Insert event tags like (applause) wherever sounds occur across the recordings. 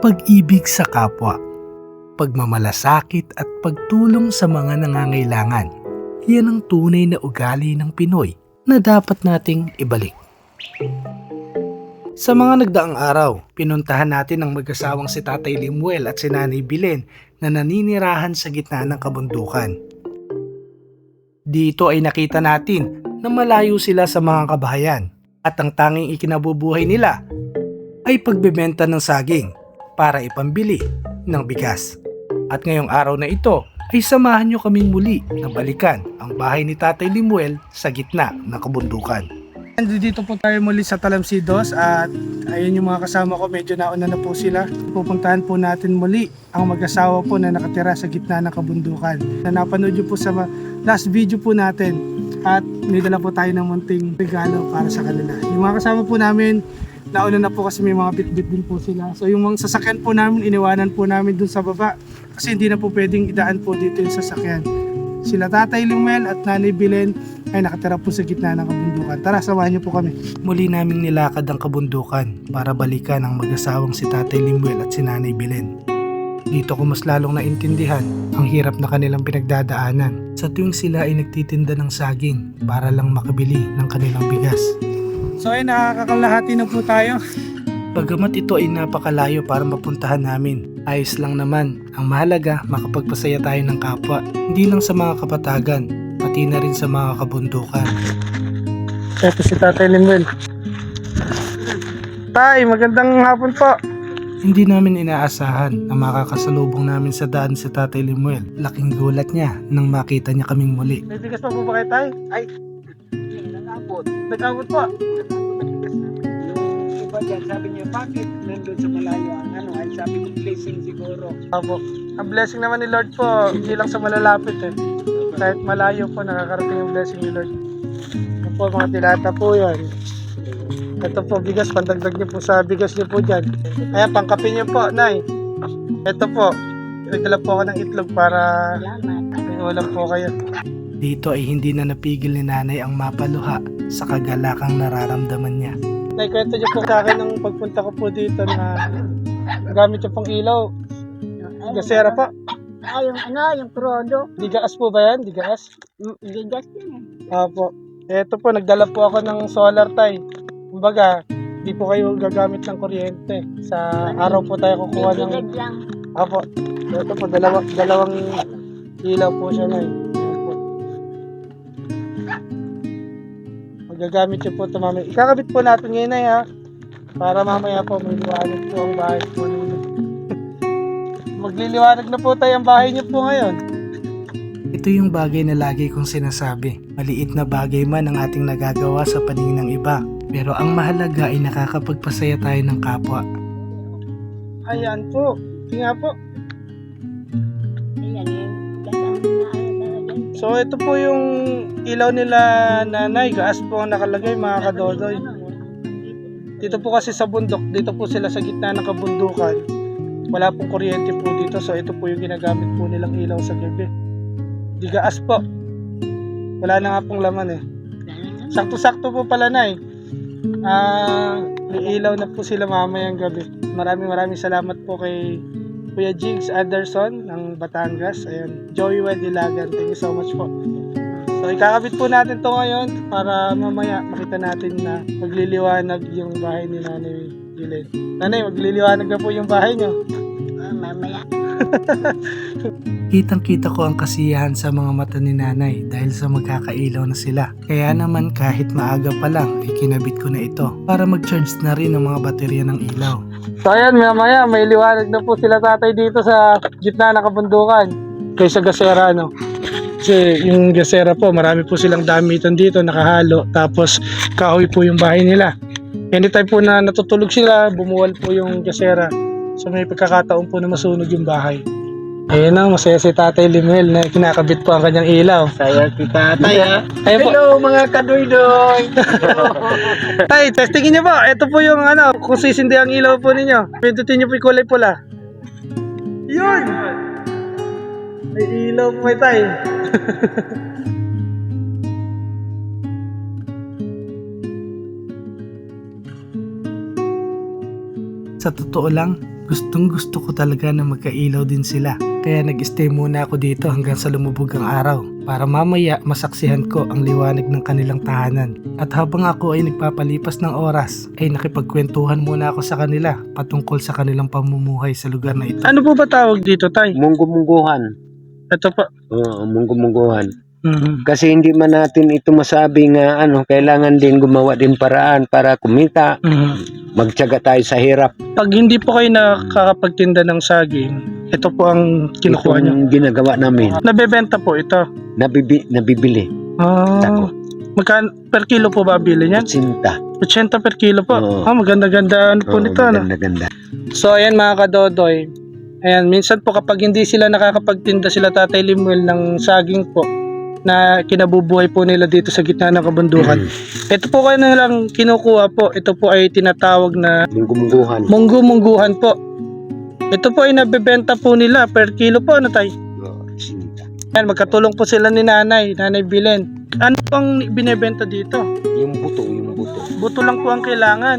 pag-ibig sa kapwa, pagmamalasakit at pagtulong sa mga nangangailangan. Yan ang tunay na ugali ng Pinoy na dapat nating ibalik. Sa mga nagdaang araw, pinuntahan natin ang mag-asawang si Tatay Limuel at si Nanay Bilen na naninirahan sa gitna ng kabundukan. Dito ay nakita natin na malayo sila sa mga kabahayan at ang tanging ikinabubuhay nila ay pagbebenta ng saging para ipambili ng bigas. At ngayong araw na ito ay samahan nyo kaming muli na balikan ang bahay ni Tatay Limuel sa gitna ng kabundukan. Dito po tayo muli sa Talamsidos at ayun yung mga kasama ko, medyo nauna na po sila. Pupuntahan po natin muli ang mag-asawa po na nakatira sa gitna ng kabundukan. Na napanood nyo po sa last video po natin at nidala po tayo ng munting regalo para sa kanila. Yung mga kasama po namin, nauna na po kasi may mga bit-bit din po sila. So yung mga sasakyan po namin, iniwanan po namin dun sa baba kasi hindi na po pwedeng idaan po dito yung sasakyan. Sila Tatay Lumel at Nanay Bilen ay nakatira po sa gitna ng kabundukan. Tara, samahan niyo po kami. Muli naming nilakad ang kabundukan para balikan ang mag-asawang si Tatay Limuel at si Nanay Bilen. Dito ko mas lalong naintindihan ang hirap na kanilang pinagdadaanan sa tuwing sila ay nagtitinda ng saging para lang makabili ng kanilang bigas. So ay nakakakalahati na po tayo. Bagamat ito ay napakalayo para mapuntahan namin, ayos lang naman. Ang mahalaga, makapagpasaya tayo ng kapwa. Hindi lang sa mga kapatagan, pati na rin sa mga kabundukan. Ito si Tatay Limuel. Tay, magandang hapon po. Hindi namin inaasahan na makakasalubong namin sa daan si Tatay Limuel. Laking gulat niya nang makita niya kaming muli. May bigas pa po ba kayo, Tay? Ay, nag-abot. Nag-abot po. Iba dyan, sabi niya, bakit nandun sa malayo ang ano? Ay sabi ko, blessing siguro. Apo. Ang blessing naman ni Lord po, hindi lang sa malalapit eh. Kahit malayo po, nakakarating yung blessing ni Lord. Ito po, mga tilata po yan. Ito po, bigas, pandagdag niyo po sa bigas niyo po dyan. Ayan, pangkape niyo po, Nay. Ito po, nagdala po ako ng itlog para may ulam po kayo. Dito ay hindi na napigil ni nanay ang mapaluha sa kagalakang nararamdaman niya. Nay, kwento niyo po sa akin nung pagpunta ko po dito na gamit yung pang ilaw. Gasera po. Ah, yung ano, yung prodo. Digaas po ba yan? Digaas? Mm, Ligas din. Opo. Eto po, nagdala po ako ng solar tie. Kumbaga, di po kayo gagamit ng kuryente. Sa araw po tayo kukuha ng... Opo. Ito po, dalawa, dalawang ilaw po siya na eh. Magagamit yun po ito mamaya. Ikakabit po natin ngayon na ha. Para mamaya po may liwanag po ang bahay po. (laughs) Magliliwanag na po tayo ang bahay niyo po ngayon. Ito yung bagay na lagi kong sinasabi. Maliit na bagay man ang ating nagagawa sa paningin ng iba. Pero ang mahalaga ay nakakapagpasaya tayo ng kapwa. Ayan po. Nga po. Ayan, talaga. So ito po yung ilaw nila nanay. Gaas po ang nakalagay mga kadodoy. Dito po kasi sa bundok. Dito po sila sa gitna ng kabundukan. Wala pong kuryente po dito. So ito po yung ginagamit po nilang ilaw sa gabi. Di gaas po. Wala na nga pong laman eh. Sakto-sakto po pala na eh. Ah, may ilaw na po sila mamayang gabi. Maraming maraming salamat po kay Kuya Jigs Anderson ng Batangas. Ayan, Joey Wedilagan. Thank you so much po. So, ikakabit po natin to ngayon para mamaya makita natin na magliliwanag yung bahay ni Nanay Gillen. Nanay, magliliwanag na po yung bahay niyo. Ah, mamaya. (laughs) Kitang-kita ko ang kasiyahan sa mga mata ni nanay dahil sa magkakailaw na sila. Kaya naman kahit maaga pa lang ay kinabit ko na ito para mag-charge na rin ang mga baterya ng ilaw. So ayan, mamaya may liwanag na po sila tatay dito sa gitna ng kabundukan. Kaysa gasera no. Kasi yung gasera po, marami po silang damitan dito, nakahalo. Tapos kahoy po yung bahay nila. Anytime po na natutulog sila, bumuwal po yung gasera. So may pagkakataon po na masunog yung bahay. Ayun na, masaya si Tatay Limuel na kinakabit po ang kanyang ilaw. Saya si tatay ha. Ayun po. Hello mga kadoy-doy. (laughs) Tay, testingin niyo po. Ito po yung ano, kung sisindi ang ilaw po ninyo. Pindutin niyo po yung kulay pula. Yun! May ilaw po may tay. Sa totoo lang, Gustong gusto ko talaga na magkailaw din sila. Kaya nag-stay muna ako dito hanggang sa lumubog ang araw para mamaya masaksihan ko ang liwanag ng kanilang tahanan. At habang ako ay nagpapalipas ng oras, ay nakipagkwentuhan muna ako sa kanila patungkol sa kanilang pamumuhay sa lugar na ito. Ano po ba tawag dito, Tay? Munggo-mungguhan. Ito po. Oo, munggo-mungguhan. Mhm. Kasi hindi man natin ito masabi nga ano, kailangan din gumawa din paraan para kumita. Mhm. Magtiyaga tayo sa hirap. Pag hindi po kayo nakakapagtinda ng saging, ito po ang kinukuha nyo. ginagawa namin. Nabebenta po ito. Nabibi, nabibili. Ah, Tako. per kilo po ba bili niyan? Sinta. 80 per kilo po. Oo. Ah, maganda-ganda ano po Oo, nito. Ano? maganda-ganda. So ayan mga kadodoy. Ayan, minsan po kapag hindi sila nakakapagtinda sila Tatay Limuel ng saging po na kinabubuhay po nila dito sa gitna ng kabundukan. Ito po kayo na lang kinukuha po. Ito po ay tinatawag na Munggo-mungguhan. munggu-mungguhan po. Ito po ay nabebenta po nila per kilo po. Ano? Oo, sinta. Ayan, magkatulong po sila ni nanay, nanay Bilen. Ano pang binebenta dito? Yung buto, yung buto. Buto lang po ang kailangan.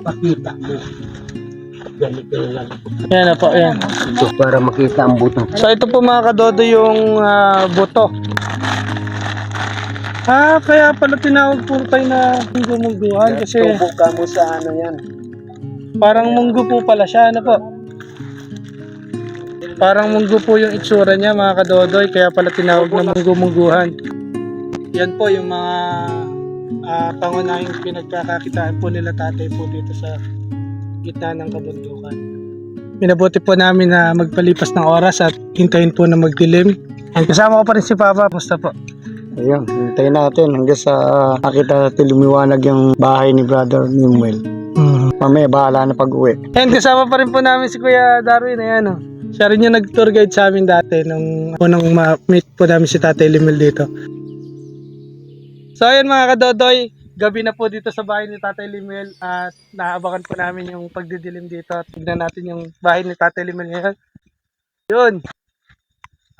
Pakita mo. Ganito lang. Ayan na po, ayan. Ito para makita ang buto. So ito po mga kadodo yung ah, buto. Ah, kaya pala tinawag po tayo na munggu-mungguhan kasi Tubo ka mo sa ano yan. parang munggu po pala siya, ano po? Parang munggu po yung itsura niya mga kadodoy, kaya pala tinawag na munggu-mungguhan. Yan po yung mga ah, pangunahing pinagkakakitaan po nila tatay po dito sa gitna ng kabundukan. Minabuti po namin na magpalipas ng oras at hintayin po na magdilim. And kasama ko pa rin si Papa. Musta po? Ayun, hintayin natin hanggang sa nakita natin lumiwanag yung bahay ni Brother Nimuel. Mamaya bahala na pag-uwi. And kasama pa rin po namin si Kuya Darwin. Ayan o. Siya rin yung nag-tour guide sa amin dati nung unang ma-meet po namin si Tatay Limil dito. So ayan mga kadodoy, gabi na po dito sa bahay ni Tatay Limil at naabakan po namin yung pagdidilim dito. Tignan natin yung bahay ni Tatay Limil ngayon. Yun.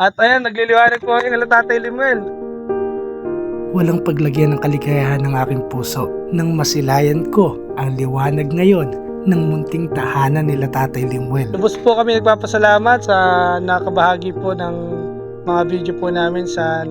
At ayan, nagliliwanag po kami ng Tatay Limil. Walang paglagyan ng kaligayahan ng aking puso nang masilayan ko ang liwanag ngayon ng munting tahanan nila Tatay Limuel. Lubos po kami nagpapasalamat sa nakabahagi po ng mga video po namin sa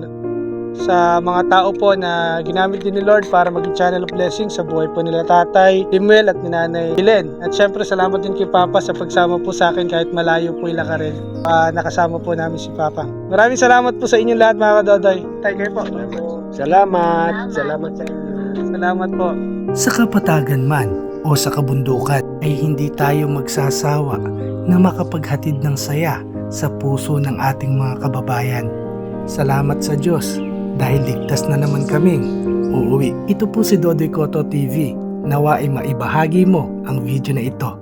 sa mga tao po na ginamit din ni Lord para maging channel of blessing sa buhay po nila tatay, Limuel at ni nanay Helen. At syempre salamat din kay Papa sa pagsama po sa akin kahit malayo po ila ka rin. Ah, nakasama po namin si Papa. Maraming salamat po sa inyong lahat mga kadodoy. Tayo kayo po. Salamat. Salamat sa inyo. Salamat po. Sa kapatagan man o sa kabundukan ay hindi tayo magsasawa na makapaghatid ng saya sa puso ng ating mga kababayan. Salamat sa Diyos dahil ligtas na naman kaming uuwi. Ito po si Dodoy Koto TV. Nawa ay maibahagi mo ang video na ito